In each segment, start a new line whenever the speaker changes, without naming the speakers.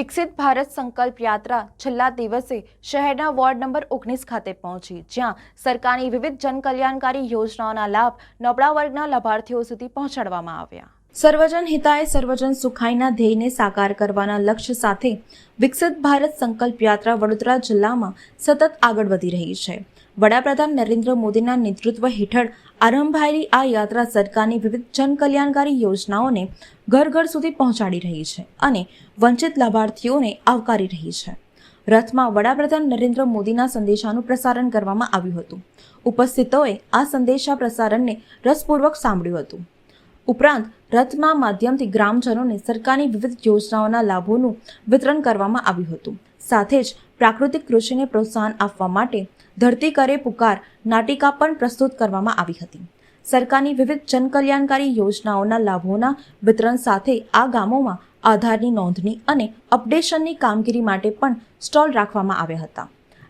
વિકસિત ભારત સંકલ્પ યાત્રા છેલ્લા દિવસે શહેરના વોર્ડ નંબર ઓગણીસ ખાતે પહોંચી, જ્યાં સરકારની વિવિધ જનકલ્યાણકારી યોજનાઓના લાભ નબળા વર્ગના લાભાર્થીઓ સુધી પહોંચાડવામાં આવ્યા. સર્વજન હિતાય, સર્વજન સુખાયના ધ્યેયને સાકાર કરવાના લક્ષ્ય સાથે વિકસિત ભારત સંકલ્પ યાત્રા વડોદરા જિલ્લામાં સતત આગળ વધી રહી છે. વડાપ્રધાન નરેન્દ્ર મોદીના નેતૃત્વ હેઠળ આરંભાયેલી આ યાત્રા સરકારની વિવિધ જનકલ્યાણકારી યોજનાઓને ઘર ઘર સુધી પહોંચાડી રહી છે અને વંચિત લાભાર્થીઓને આવકારી રહી છે. રથમાં વડાપ્રધાન નરેન્દ્ર મોદીના સંદેશાનું પ્રસારણ કરવામાં આવ્યું હતું. ઉપસ્થિતોએ આ સંદેશા પ્રસારણને રસપૂર્વક સાંભળ્યું હતું. ઉપરાંત, રથના માધ્યમથી ગ્રામજનોને સરકારની વિવિધ યોજનાઓના લાભોનું વિતરણ કરવામાં આવ્યું હતું. સાથે જ પ્રાકૃતિક કૃષિને પ્રોત્સાહન આપવા માટે ધરતી કરે પુકાર નાટિકા પણ પ્રસ્તુત કરવામાં આવી હતી. સરકારની વિવિધ જનકલ્યાણકારી યોજનાઓના લાભોના વિતરણ સાથે આ ગામોમાં આધારની નોંધણી અને અપડેશનની કામગીરી માટે પણ સ્ટોલ રાખવામાં આવ્યા હતા.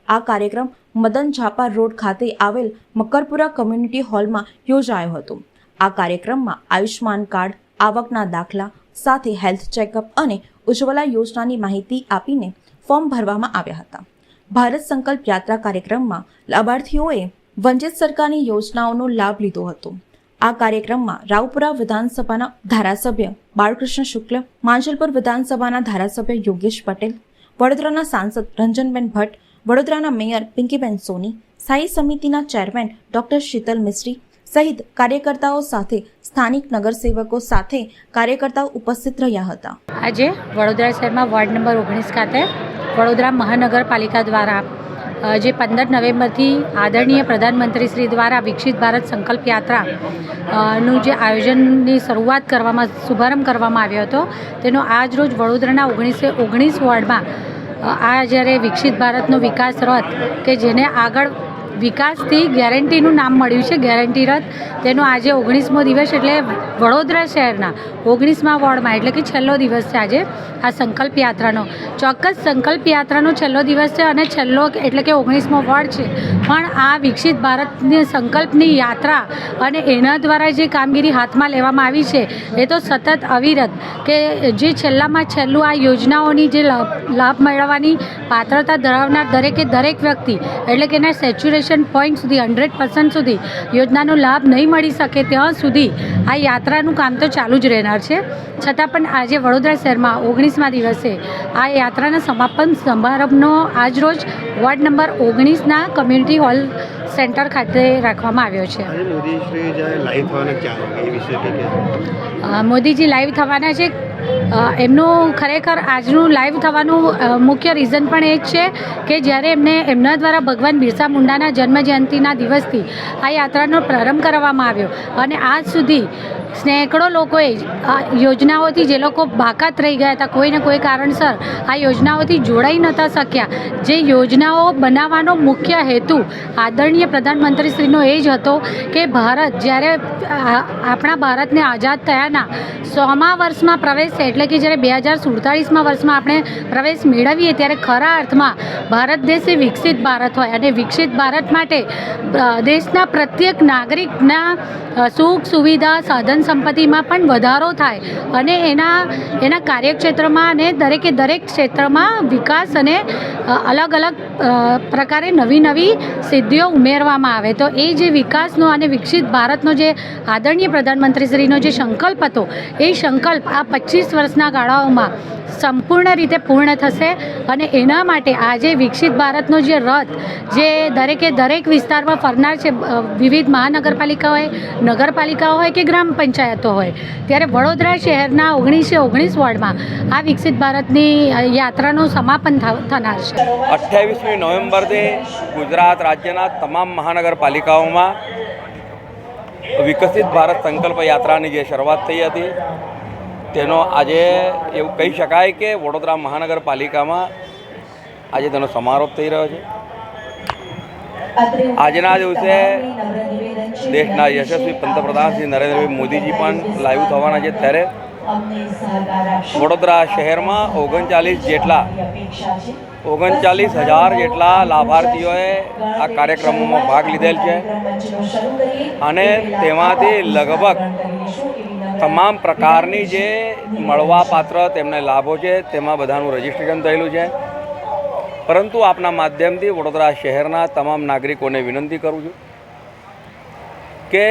આ કાર્યક્રમ મદન ઝાપા રોડ ખાતે આવેલ મકરપુરા કમ્યુનિટી હોલમાં યોજાયો હતો. આ કાર્યક્રમમાં આયુષ્માન કાર્ડ, આવકના દાખલા, સાથે હેલ્થ ચેકઅપ અને ઉજ્જવલા યોજનાની માહિતી આપીને ફોર્મ ભરવામાં આવ્યા હતા. ભારત સંકલ્પ યાત્રા કાર્યક્રમમાં લાભાર્થીઓએ વંચિત સરકારની યોજનાઓનો લાભ લીધો હતો. આ કાર્યક્રમમાં રાવપુરા વિધાનસભાના ધારાસભ્ય બાળકૃષ્ણ શુક્લ, માંજલપુર વિધાનસભાના ધારાસભ્ય યોગેશ પટેલ, વડોદરાના સાંસદ રંજનબેન ભટ્ટ, વડોદરાના મેયર પિંકીબેન સોની, સ્થાયી સમિતિના ચેરમેન ડોક્ટર શીતલ મિસ્ત્રી સહિત કાર્યકર્તાઓ સાથે સ્થાનિક નગરસેવકો સાથે કાર્યકર્તાઓ ઉપસ્થિત રહ્યા હતા.
આજે વડોદરા શહેરમાં વોર્ડ નંબર ઓગણીસ ખાતે વડોદરા મહાનગરપાલિકા દ્વારા જે પંદર નવેમ્બરથી આદરણીય પ્રધાનમંત્રી શ્રી દ્વારા વિકસિત ભારત સંકલ્પ યાત્રા નું જે આયોજનની શરૂઆત કરવામાં, શુભારંભ કરવામાં આવ્યો હતો, તેનો આજ રોજ વડોદરાના ઓગણીસે ઓગણીસ વોર્ડમાં આ જ્યારે વિકસિત ભારતનો વિકાસ રથ કે જેને આગળ વિકાસથી ગેરંટીનું નામ મળ્યું છે, ગેરંટી રથ તેનો આજે ઓગણીસમો દિવસ એટલે વડોદરા શહેરના, ઓગણીસમા વોર્ડમાં, એટલે કે છેલ્લો દિવસ છે આજે આ સંકલ્પ યાત્રાનો. ચોક્કસ સંકલ્પ યાત્રાનો છેલ્લો દિવસ છે અને છેલ્લો એટલે કે ઓગણીસમો વોર્ડ છે. પણ આ વિકસિત ભારતની સંકલ્પની યાત્રા અને એના દ્વારા જે કામગીરી હાથમાં લેવામાં આવી છે, એ તો સતત અવિરત કે જે છેલ્લામાં છેલ્લું આ યોજનાઓની જે લાભ મેળવવાની પાત્રતા ધરાવનાર દરેકે દરેક વ્યક્તિ, એટલે કે એના સેચ્યુરેશન પોઈન્ટ સુધી હંડ્રેડ પર્સન્ટ સુધી યોજનાનો લાભ નહીં મળી શકે ત્યાં સુધી આ યાત્રાનું કામ તો ચાલુ જ રહેનાર છે. છતાં પણ આજે વડોદરા શહેરમાં ઓગણીસમા દિવસે આ યાત્રાના સમાપન સમારંભનો આજરોજ વોર્ડ નંબર ઓગણીસના કમ્યુનિટી હોલ સેન્ટર ખાતે રાખવામાં આવ્યો છે. મોદીજી લાઈવ થવાના છે. એમનું ખરેખર આજનું લાઈવ થવાનું મુખ્ય રીઝન પણ એ જ છે કે જ્યારે એમને એમના દ્વારા ભગવાન બિરસા મુંડાના જન્મજયંતિના દિવસથી આ યાત્રાનો પ્રારંભ કરવામાં આવ્યો અને આજ સુધી સેંકડો લોકોએ યોજનાઓથી જે લોકો બાકાત રહી ગયા હતા કોઈને કોઈ કારણસર આ યોજનાઓથી જોડાઈ નહોતા શક્યા. જે યોજનાઓ બનાવવાનો મુખ્ય હેતુ આદરણીય પ્રધાનમંત્રીશ્રીનો એ જ હતો કે ભારત જ્યારે આપણા ભારતને આઝાદ થયાના સોમા વર્ષમાં પ્રવેશ એટલે કે જ્યારે બે હજાર સુડતાળીસમાં વર્ષમાં આપણે પ્રવેશ મેળવીએ ત્યારે ખરા અર્થમાં ભારત દેશ એ વિકસિત ભારત હોય અને વિકસિત ભારત માટે દેશના પ્રત્યેક નાગરિકના સુખ, સુવિધા, સાધન સંપત્તિમાં પણ વધારો થાય અને એના એના કાર્યક્ષેત્રમાં અને દરેકે દરેક ક્ષેત્રમાં વિકાસ અને અલગ અલગ પ્રકારે નવી નવી સિદ્ધિઓ ઉમેરવામાં આવે. તો એ જે વિકાસનો અને વિકસિત ભારતનો જે આદરણીય પ્રધાનમંત્રીશ્રીનો જે સંકલ્પ હતો, એ સંકલ્પ આ પચીસ વર્ષના ગાળાઓમાં સંપૂર્ણ રીતે પૂર્ણ થશે અને એના માટે આજે વિકસિત ભારતનો જે રથ, જે દરેકે દરેક વિસ્તારમાં ફરનાર છે વિવિધ મહાનગરપાલિકા હોય નગરપાલિકાઓ હોય કે ગ્રામ પંચાયતો હોય, ત્યારે વડોદરા શહેરના ઓગણીસે ઓગણીસ વોર્ડમાં આ વિકસિત ભારતની યાત્રાનું સમાપન થનાર છે.
અઠ્યાવીસમી નવેમ્બરથી ગુજરાત રાજ્યના તમામ મહાનગરપાલિકાઓમાં વિકસિત ભારત સંકલ્પ યાત્રાની જે શરૂઆત થઈ હતી તેનો આજે એવું કહી શકાય કે વડોદરા મહાનગરપાલિકામાં આજે તેનો સમારોપ થઈ રહ્યો છે. આજના દિવસે દેશના યશસ્વી પંતપ્રધાન શ્રી નરેન્દ્રભાઈ મોદીજી પણ લાઈવ થવાના છે. ત્યારે વડોદરા શહેરમાં ઓગણચાલીસ જેટલા ઓગણચાલીસ હજાર જેટલા લાભાર્થીઓએ આ કાર્યક્રમોમાં ભાગ લીધેલ છે. અને તેમાંથી લગભગ તમામ પ્રકારની જે મળવાપાત્ર તેમને લાભો છે, તેમાં બધાનું રજીસ્ટ્રેશન થયેલું છે. પરંતુ આપના માધ્યમથી વડોદરા શહેરના તમામ નાગરિકોને વિનંતી કરું છું કે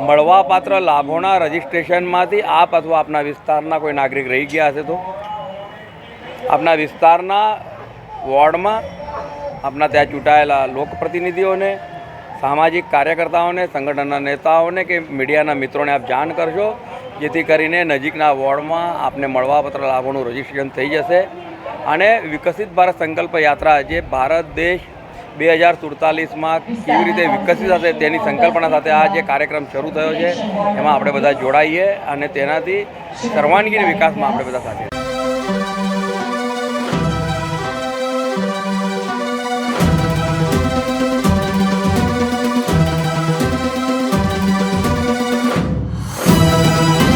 મળવાપાત્ર લાભોના રજીસ્ટ્રેશનમાંથી આપ અથવા આપના વિસ્તારના કોઈ નાગરિક રહી ગયા હશે તો આપના વિસ્તારના વોર્ડમાં આપના ત્યાં ચૂંટાયેલા લોકપ્રતિનિધિઓને, સામાજિક કાર્યકર્તાઓને, સંગઠનના નેતાઓને કે મીડિયાના મિત્રોને આપ જાણ કરશો જેથી કરીને નજીકના વોર્ડમાં આપને મળવાપત્ર લાભોનું રજીસ્ટ્રેશન થઈ જશે અને વિકસિત ભારત સંકલ્પ યાત્રા જે ભારત દેશ બે હજાર સુડતાલીસમાં કેવી રીતે વિકસિત હશે તેની સંકલ્પના સાથે આ જે કાર્યક્રમ શરૂ થયો છે, એમાં આપણે બધા જોડાઈએ અને તેનાથી સર્વાંગીણ વિકાસમાં આપણે બધા સાથે